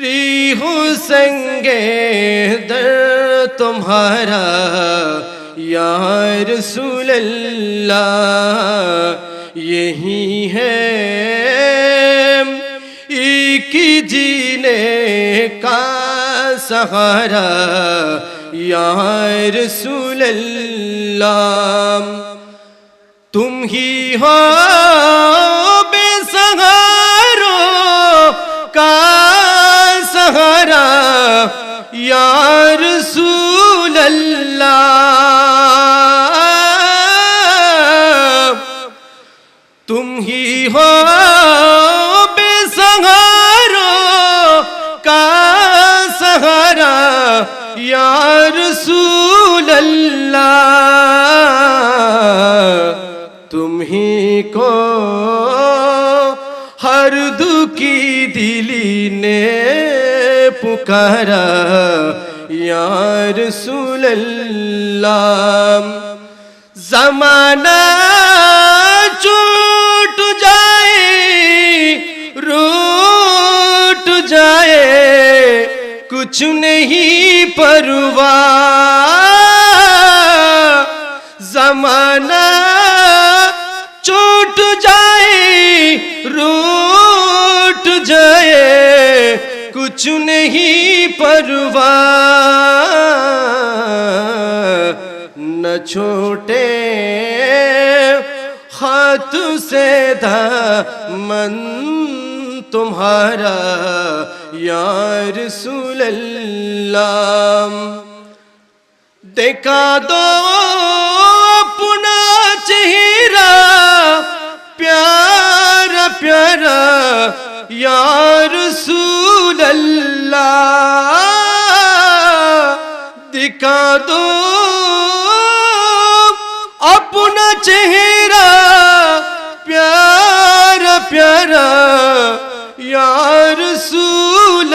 ریح سنگے در تمہارا یا رسول اللہ، یہی ہے ایک جینے کا سہارا، یا رسول اللہ۔ تم ہی ہو سہارا یا رسول اللہ، تم ہی ہو بے سہاروں کا سہارا، یا رسول اللہ، تم ہی کو ہر دکھی دلی نے پکارا یا رسول اللہ زمانہ چوٹ جائے روٹ جائے کچھ نہیں پرواہ زمانہ کچھ نہیں پرواہ نہ چھوٹے ہاتھ سے دامن تمہارا یا رسول اللہ۔ دیکھا دو یا رسول اللہ دکھا دو اپنا چہرہ پیارا پیارا یا رسول